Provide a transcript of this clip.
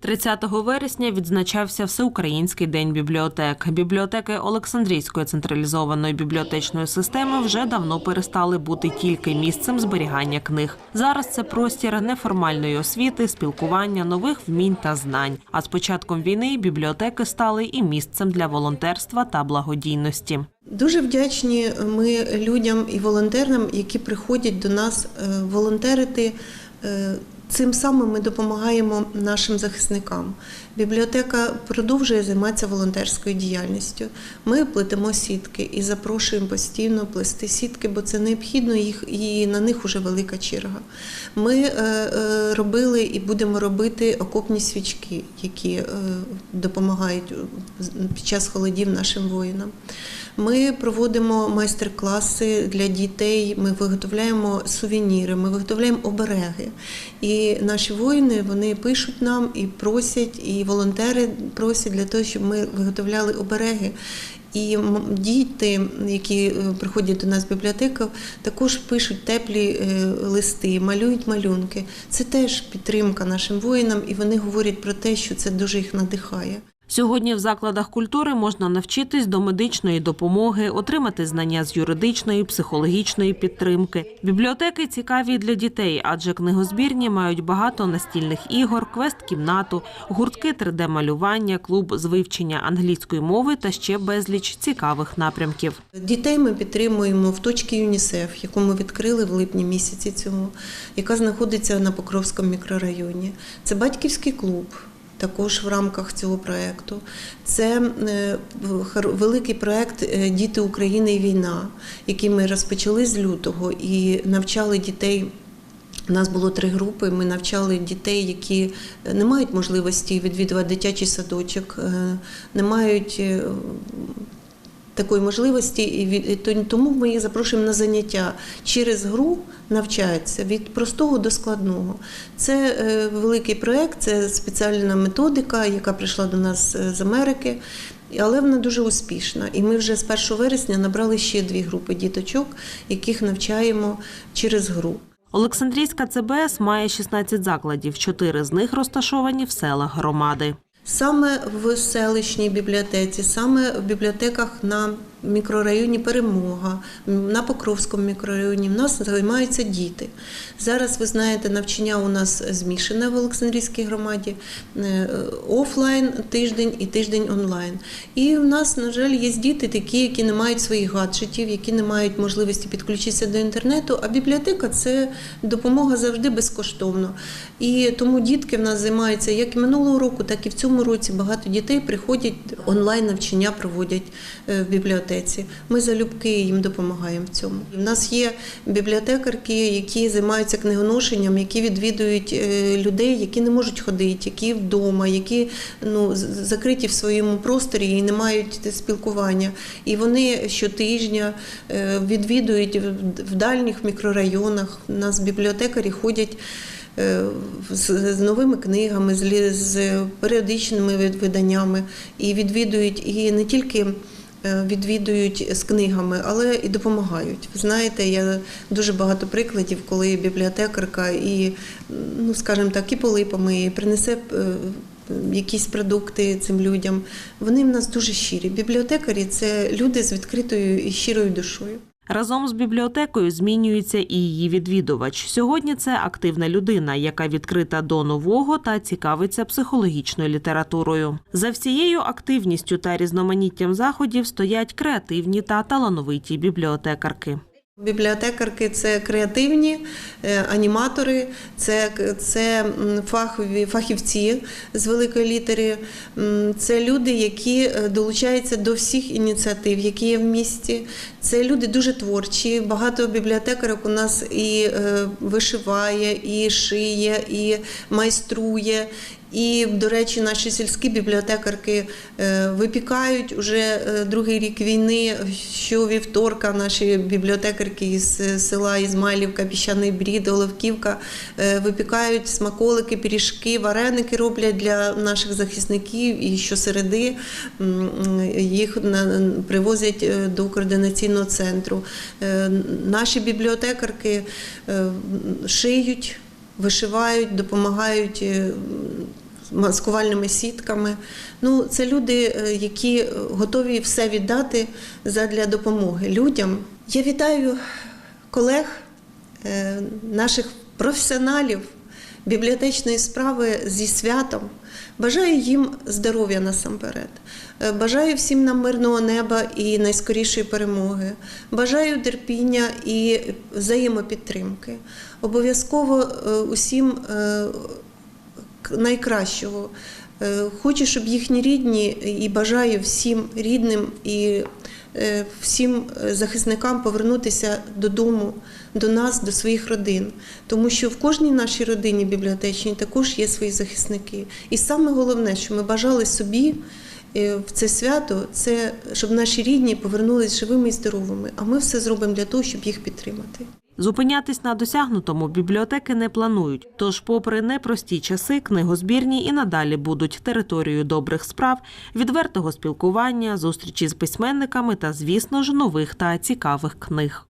30 вересня відзначався Всеукраїнський день бібліотек. Бібліотеки Олександрійської централізованої бібліотечної системи вже давно перестали бути тільки місцем зберігання книг. Зараз це простір неформальної освіти, спілкування, нових вмінь та знань. А з початком війни бібліотеки стали і місцем для волонтерства та благодійності. Дуже вдячні ми людям і волонтерам, які приходять до нас е, волонтерити. Цим самим ми допомагаємо нашим захисникам. Бібліотека продовжує займатися волонтерською діяльністю. Ми плетемо сітки і запрошуємо постійно плести сітки, бо це необхідно їх і на них вже велика черга. Ми е, е, робили і будемо робити окопні свічки, які е, допомагають під час холодів нашим воїнам. Ми проводимо майстер-класи для дітей. Ми виготовляємо сувеніри, ми виготовляємо обереги. І наші воїни вони пишуть нам і просять, і волонтери просять для того, щоб ми виготовляли обереги. І діти, які е, приходять до нас в бібліотеку, також пишуть теплі е, листи, малюють малюнки. Це теж підтримка нашим воїнам, і вони говорять про те, що це дуже їх надихає. Сьогодні в закладах культури можна навчитись до медичної допомоги, отримати знання з юридичної, психологічної підтримки. Бібліотеки цікаві для дітей, адже книгозбірні мають багато настільних ігор, квест-кімнату, гуртки 3D-малювання, клуб з вивчення англійської мови та ще безліч цікавих напрямків. Дітей ми підтримуємо в точці ЮНІСЕФ, яку ми відкрили в липні місяці цього, яка знаходиться на Покровському мікрорайоні. Це батьківський клуб. Також в рамках цього проєкту. Це е, великий проєкт е, Діти України і війна, який ми розпочали з лютого і навчали дітей. У нас було три групи. Ми навчали дітей, які не мають можливості відвідувати дитячий садочок, е, не мають е, такої можливості, і тому ми їх запрошуємо на заняття через гру навчаються від простого до складного. Це е, великий проєкт, це спеціальна методика, яка прийшла до нас е, з Америки. Але вона дуже успішна. І ми вже з 1 вересня набрали ще дві групи діточок, яких навчаємо через гру. Олександрійська ЦБС має 16 закладів, чотири з них розташовані в селах громади. Саме в селищній бібліотеці, саме в бібліотеках на мікрорайоні Перемога, на Покровському мікрорайоні в нас займаються діти. Зараз ви знаєте, навчання у нас змішане в Олександрійській громаді, е, офлайн тиждень і тиждень онлайн. І в нас, на жаль, є діти такі, які не мають своїх гаджетів, які не мають можливості підключитися до інтернету. А бібліотека це допомога завжди безкоштовно. І тому дітки в нас займаються як і минулого року, так і в цьому році. Багато дітей приходять онлайн навчання проводять е, в бібліотеці. Ми залюбки їм допомагаємо в цьому. У нас є бібліотекарки, які займаються книгоношенням, які відвідують е, людей, які не можуть ходити, які вдома, які ну закриті в своєму просторі і не мають спілкування. І вони щотижня е, відвідують в- дальніх мікрорайонах. У нас бібліотекарі ходять. е, З, новими книгами, з, періодичними вид- виданнями і відвідують і не тільки відвідують з книгами, але і допомагають. Ви знаєте, я дуже багато прикладів, коли бібліотекарка і, ну скажімо так, і полипами і принесе. е, Якісь продукти цим людям, вони в нас дуже щирі. Бібліотекарі це люди з відкритою і щирою душою. Разом з бібліотекою змінюється і її відвідувач. Сьогодні це активна людина, яка відкрита до нового та цікавиться психологічною літературою. За всією активністю та різноманіттям заходів стоять креативні та талановиті бібліотекарки. Бібліотекарки це креативні е, аніматори, це, це фахові фахівці з великої літери. Це люди, які е, долучаються до всіх ініціатив, які є в місті. Це люди дуже творчі. Багато бібліотекарок у нас і е, вишиває, і шиє, і майструє. І, до речі, наші сільські бібліотекарки е, випікають уже е, другий рік війни. Щовівторка наші бібліотекарки із села Ізмайлівка, Піщаний Брід, Олевківка е, випікають смаколики, пиріжки, вареники роблять для наших захисників. І щосереди їх привозять до координаційного центру. Е, Наші бібліотекарки е, шиють вишивають, допомагають е, маскувальними сітками. Ну, це люди, які готові все віддати задля допомоги людям. Я вітаю колег, наших професіоналів бібліотечної справи зі святом. Бажаю їм здоров'я насамперед. Е, Бажаю всім нам мирного неба і найскорішої перемоги. Бажаю терпіння і взаємопідтримки. Обов'язково е, усім е, найкращого. Е, Хочу, щоб їхні рідні і бажаю всім рідним і е, всім е, захисникам повернутися додому, до нас, до своїх родин. Тому що в кожній нашій родині бібліотечній також є свої захисники. І саме головне, що ми бажали собі в це свято, це щоб наші рідні повернулись живими і здоровими. А ми все зробимо для того, щоб їх підтримати. Зупинятись на досягнутому бібліотеки не планують. Тож, попри непрості часи, книгозбірні і надалі будуть територією добрих справ, відвертого спілкування, зустрічі з письменниками та, звісно ж, нових та цікавих книг.